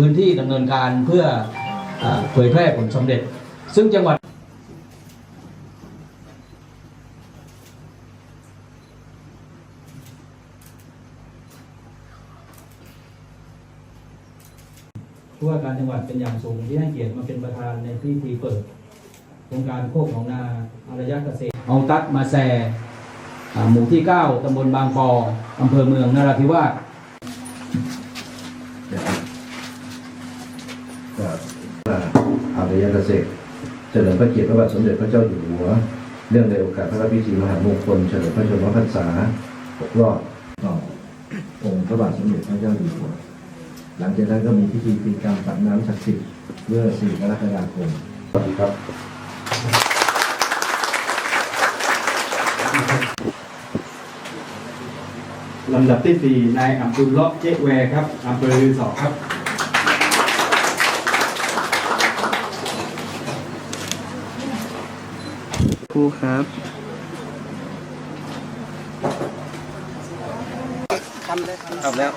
พื้นที่ดำเนินการเพื่อเผยแพร่ผลสำเร็จ ซึ่งจังหวัดผู้ว่าการจังหวัดเป็นอย่างสูงที่ให้เกียรติมาเป็นประธานในพิธีเปิดโครงการโคกของนาอารยะเกษตรเอาตัดมาแซ่หมู่ที่ 9ตำบลบางปออำเภอเมืองนราธิวาส กับอารยเกษตรเฉลิมพระเกียรติพระบาทสมเด็จพระเจ้าอยู่หัว เรื่องในโอกาสพระราชพิธีมหามงคลเฉลิมพระชนมพรรษา6รอบต่อองค์พระบาทสมเด็จพระเจ้าอยู่หัว หลังจากนั้นก็มีพิธีตีกรรมตักน้ำศักดิ์สิทธิ์เมื่อ 4 กรกฎาคมสวัสดีครับลำดับที่สี่นายอับดุลเลาะห์เจ๊แวร์ครับอำเภอรือสอครับ ครูครับทำได้ทำทำแล้ว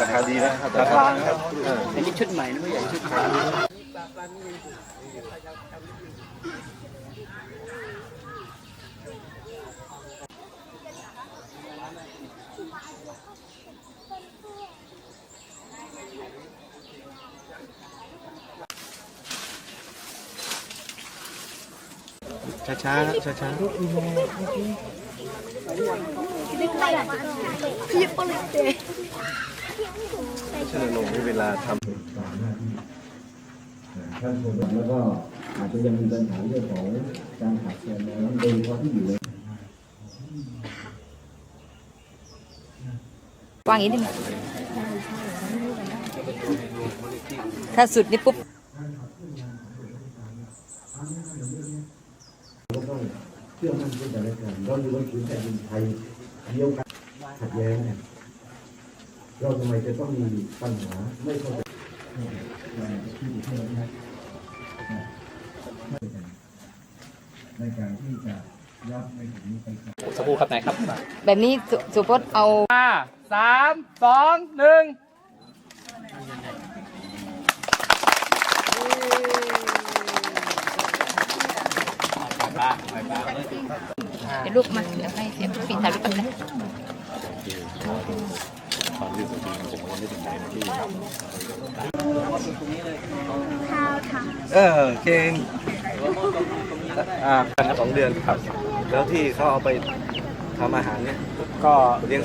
ราคาดีนะราคาครับอันนี้ชุดใหม่นะไม่ใช่ชุดเก่า ช้าช้าช้าช้าเชิญลงให้เวลาทำท่านผู้แล้วก็อาจจะยังมีปัญหาเรื่องของการขาดแคลนน้ำโดยเฉพาะที่อยู่ในวางอย่างนี้ได้ไหมถ้าสุดนี่ปุ๊บ ก็ต้อง เชื่อมั่นซึ่งกันและกันเราอยู่บนผืนแผ่นดินไทยเดียวกันขัดแย้งเนี่ยเราทำไมจะต้องมีปัญหาไม่เข้าใจในการที่จะรับในถึงนี้ไปสักครู่ครับนายครับ แบบนี้สุสุพจน์เอาห้าสามสองหนึ่ง เดี๋ยวลูกมาเดี๋ยวให้เสียปีนถ่ายรูปกันนะเออเก่งอ่าสองเดือนครับ แล้วที่เขาเอาไปทำอาหารเนี่ยก็เลี้ยง